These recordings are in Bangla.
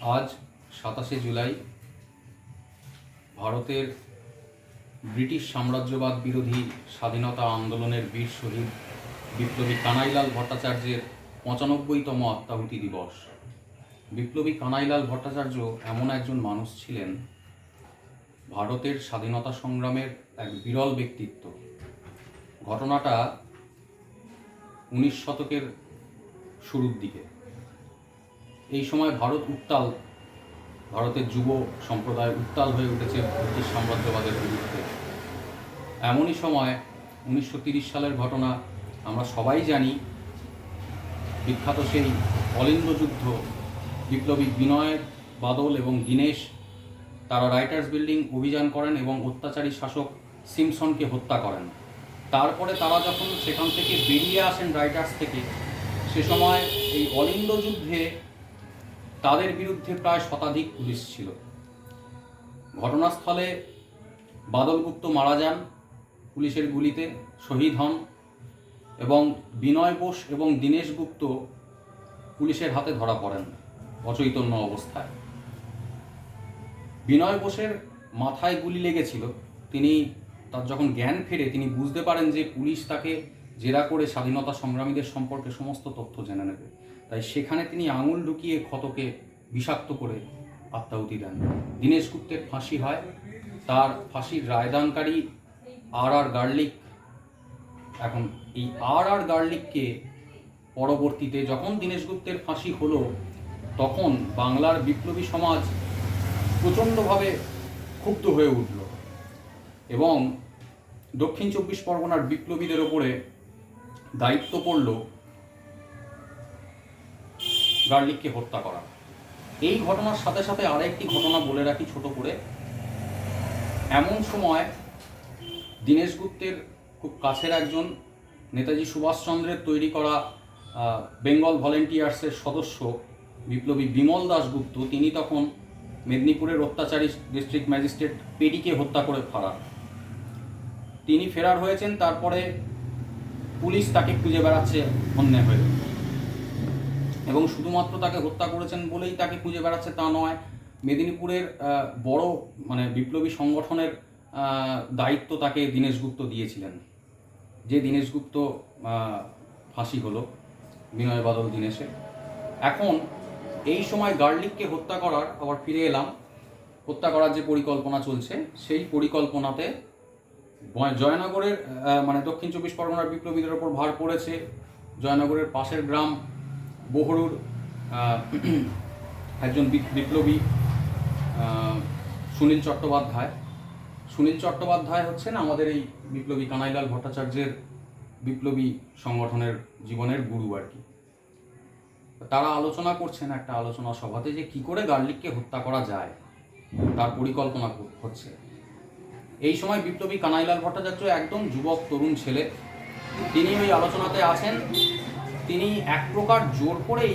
আজ সাতাশে জুলাই ভারতের ব্রিটিশ সাম্রাজ্যবাদ বিরোধী স্বাধীনতা আন্দোলনের বীর শহীদ বিপ্লবী কানাইলাল ভট্টাচার্যের পঁচানব্বইতম আত্মাহুতি দিবস। বিপ্লবী কানাইলাল ভট্টাচার্য এমন একজন মানুষ ছিলেন, ভারতের স্বাধীনতা সংগ্রামের এক বিরল ব্যক্তিত্ব। ঘটনাটা উনিশ শতকের শুরুর দিকে। এই সময় ভারত উত্তাল, ভারতের যুব সম্প্রদায় উত্তাল হয়ে উঠেছে ব্রিটিশ সাম্রাজ্যবাদের বিরুদ্ধে। এমনই সময় উনিশশো সালের ঘটনা আমরা সবাই জানি, বিখ্যাত সেই অলিন্দ যুদ্ধ, বিপ্লবী বিনয় বাদল এবং দীনেশ তারা রাইটার্স বিল্ডিং অভিযান করেন এবং অত্যাচারী শাসক সিমসনকে হত্যা করেন। তারপরে তারা যখন সেখান থেকে বেরিয়ে আসেন রাইটার্স থেকে, সে সময় এই অলিন্দ যুদ্ধে তাদের বিরুদ্ধে প্রায় শতাধিক পুলিশ ছিল। ঘটনাস্থলে বাদলগুপ্ত মারা যান, পুলিশের গুলিতে শহীদ হন এবং বিনয় বোস এবং দীনেশ গুপ্ত পুলিশের হাতে ধরা পড়েন অচৈতন্য অবস্থায়। বিনয় বোসের মাথায় গুলি লেগেছিল। তিনি তার যখন জ্ঞান ফেরে, তিনি বুঝতে পারেন যে পুলিশ তাকে জেরা করে স্বাধীনতা সংগ্রামীদের সম্পর্কে সমস্ত তথ্য জেনে নেবে। তাই সেখানে তিনি আঙুল ঢুকিয়ে ক্ষতকে বিষাক্ত করে আত্মাহুতি দেন। দীনেশ গুপ্তের ফাঁসি হয়। তার ফাঁসির রায়দানকারী আর আর গার্লিক এখন এই আর আর গার্লিককে পরবর্তীতে যখন দীনেশ গুপ্তের ফাঁসি হলো, তখন বাংলার বিপ্লবী সমাজ প্রচণ্ডভাবে ক্ষুব্ধ হয়ে উঠল এবং দক্ষিণ চব্বিশ পরগনার বিপ্লবীদের ওপরে দায়িত্ব পড়ল গার্লিককে হত্যা করা। এই ঘটনার সাথে সাথে আরেকটি ঘটনা বলে রাখি ছোট করে। এমন সময় দীনেশ গুপ্তের খুব কাছের একজন নেতাজি সুভাষচন্দ্রের তৈরি করা বেঙ্গল ভলেন্টিয়ার্সের সদস্য বিপ্লবী বিমল দাশগুপ্ত, তিনি তখন মেদিনীপুরের অত্যাচারী ডিস্ট্রিক্ট ম্যাজিস্ট্রেট পেডিকে হত্যা করে ফেরার তিনি ফেরার হয়েছেন, তারপরে পুলিশ তাকে খুঁজে বেড়াচ্ছে অন্য হয়ে এবং শুধুমাত্র তাকে হত্যা করেছেন বলেই তাকে খুঁজে বেড়াচ্ছে তা নয়, মেদিনীপুরের বড় মানে বিপ্লবী সংগঠনের দায়িত্ব তাকে দীনেশ গুপ্ত দিয়েছিলেন। যে দীনেশ গুপ্ত ফাঁসি হলো বিনয় বাদল দীনেশের। এখন এই সময় গার্লিককে হত্যা করার, আবার ফিরে এলাম, হত্যা করার যে পরিকল্পনা চলছে, সেই পরিকল্পনাতে জয়নগরের মানে দক্ষিণ চব্বিশ পরগনার বিপ্লবীদের ওপর ভার পড়েছে। জয়নগরের পাশের গ্রাম বহরুর একজন বিপ্লবী সুনীল চট্টোপাধ্যায়। সুনীল চট্টোপাধ্যায় হচ্ছেন আমাদের এই বিপ্লবী কানাইলাল ভট্টাচার্যের বিপ্লবী সংগঠনের জীবনের গুরু আর কি। তারা আলোচনা করছেন একটা আলোচনা সভাতে যে কি করে গার্লিককে হত্যা করা যায়, তার পরিকল্পনা হচ্ছে। এই সময় বিপ্লবী কানাইলাল ভট্টাচার্য একদম যুবক তরুণ ছেলে। তিনি ওই আলোচনাতে আছেন। তিনি এক প্রকার জোর করেই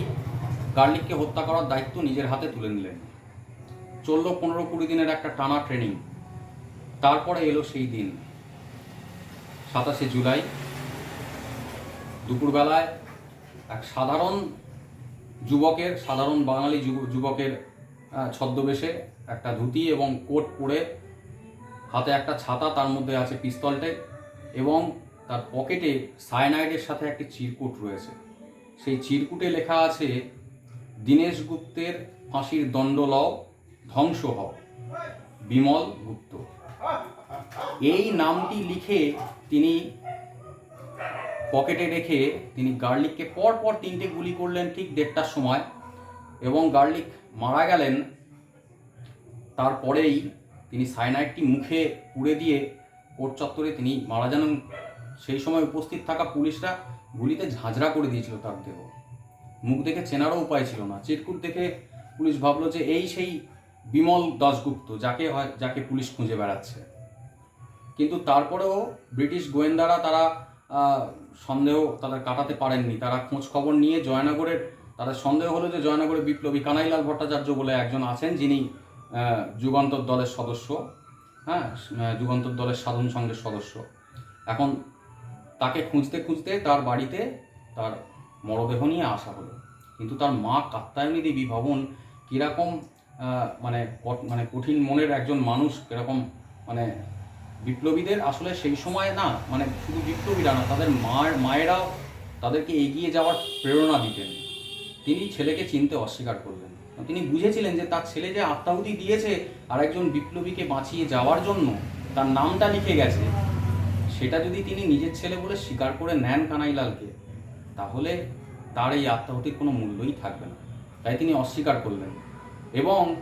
গার্লিককে হত্যা করার দায়িত্ব নিজের হাতে তুলে নিলেন। চলল পনেরো কুড়ি দিনের একটা টানা ট্রেনিং তারপরে এলো সেই দিন, সাতাশে জুলাই। দুপুরবেলায় এক সাধারণ যুবকের, সাধারণ বাঙালি যুব- যুবকের ছদ্মবেশে একটা ধুতি এবং কোট পরে হাতে একটা ছাতা, তার মধ্যে আছে পিস্তলটে এবং তার পকেটে সায়ানাইডের সাথে একটি চিরকুট রয়েছে। সেই চিরকুটে লেখা আছে, দীনেশ গুপ্তের ফাঁসির দণ্ড লও, ধ্বংস হও, বিমল গুপ্ত। এই নামটি লিখে তিনি পকেটে রেখে তিনি গার্লিককে পর পর তিনটে গুলি করলেন ঠিক দেড়টার সময় এবং গার্লিক মারা গেলেন। তারপরেই তিনি সাইনাইডটি মুখে পুড়ে দিয়ে কোর্ট চত্বরে তিনি মারা যান সেই সময় উপস্থিত থাকা পুলিশরা গুলিতে ঝাঁঝরা করে দিয়েছিল তার দেহ। মুখ দেখে চেনারও উপায় ছিল না। চিরকুট দেখে পুলিশ ভাবলো যে এই সেই বিমল দাশগুপ্ত যাকে হয়, যাকে পুলিশ খুঁজে বেড়াচ্ছে। কিন্তু তারপরেও ব্রিটিশ গোয়েন্দারা তারা সন্দেহ তাদের কাটাতে পারেননি। তারা খোঁজ খবর নিয়ে জয়নগরের, তাদের সন্দেহ হলো যে জয়নগরের বিপ্লবী কানাইলাল ভট্টাচার্য বলে একজন আছেন যিনি যুগান্তর দলের সদস্য হ্যাঁ যুগান্তর দলের সাধন সংঘের সদস্য। এখন তাকে খুঁজতে খুঁজতে তার বাড়িতে তার মরদেহ নিয়ে আসা হলো। কিন্তু তার মা কাত্তায়নী দেবী ভবন কীরকম মানে মানে কঠিন মনের একজন মানুষ, কীরকম মানে বিপ্লবীদের, আসলে সেই সময় না মানে শুধু বিপ্লবীরা না, তাদের মায়ের, মায়েরাও তাদেরকে এগিয়ে যাওয়ার প্রেরণা দিতেন। তিনি ছেলেকে চিনতে অস্বীকার করলেন। তিনি বুঝেছিলেন যে তার ছেলে যে আত্মাহুতি দিয়েছে আর একজন বিপ্লবীকে বাঁচিয়ে যাওয়ার জন্য, তার নামটা লিখে গেছে, সেটা যদি তিনি নিজের ছেলে বলে স্বীকার করে নেন কানাইলালকে, তাহলে তার এই আত্মাহুতির কোনো মূল্যই থাকবে না। তাই তিনি অস্বীকার করলেন। এবং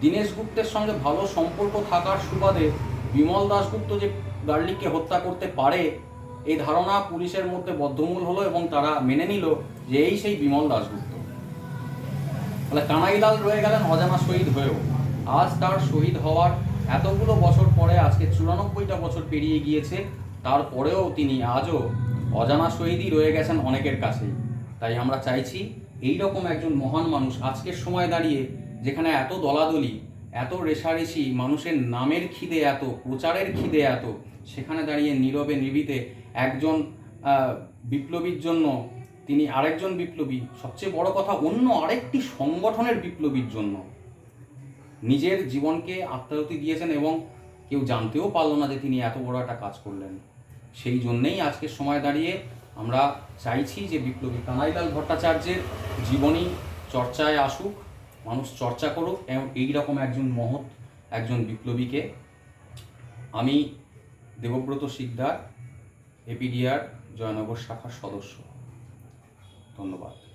দীনেশ গুপ্তের সঙ্গে ভালো সম্পর্ক থাকার সুবাদে বিমল দাশগুপ্ত যে গার্লিককে হত্যা করতে পারে, এই ধারণা পুলিশের মধ্যে বদ্ধমূল হলো এবং তারা মেনে নিল যে এই সেই বিমল দাশগুপ্ত। তাহলে কানাইলাল রয়ে গেলেন অজানা শহীদ হয়েও। আজ তার শহীদ হওয়ার এতগুলো বছর পরে আজকে চুরানব্বইটা বছর পেরিয়ে গিয়েছে, তারপরেও তিনি আজও অজানা শহীদই রয়ে গেছেন অনেকের কাছেই। তাই আমরা চাইছি এই রকম একজন মহান মানুষ আজকের সময় দাঁড়িয়ে, যেখানে এত দলাদলি, এত রেশারেশি, মানুষের নামের খিদে এত, প্রচারের খিদে এত, সেখানে দাঁড়িয়ে নীরবে নিবিতে একজন বিপ্লবীর জন্য তিনি আরেকজন বিপ্লবী। সবচেয়ে বড় কথা, অন্য আরেকটি সংগঠনের বিপ্লবীর জন্য। নিজের জীবনকে আত্মাহুতি দিয়েছেন এবং কেউ জানতেও পারল না যে তিনি এত বড় একটা কাজ করলেন। সেই জন্যেই আজকের সময় দাঁড়িয়ে আমরা চাইছি যে বিপ্লবী কানাইলাল ভট্টাচার্যের জীবনী চর্চায় আসুক, মানুষ চর্চা করুক, এবং এইরকম একজন মহৎ, একজন বিপ্লবীকে। আমি দেবব্রত শিকদার, এপিডিআর, জয়নগর শাখার সদস্য। ধন্যবাদ।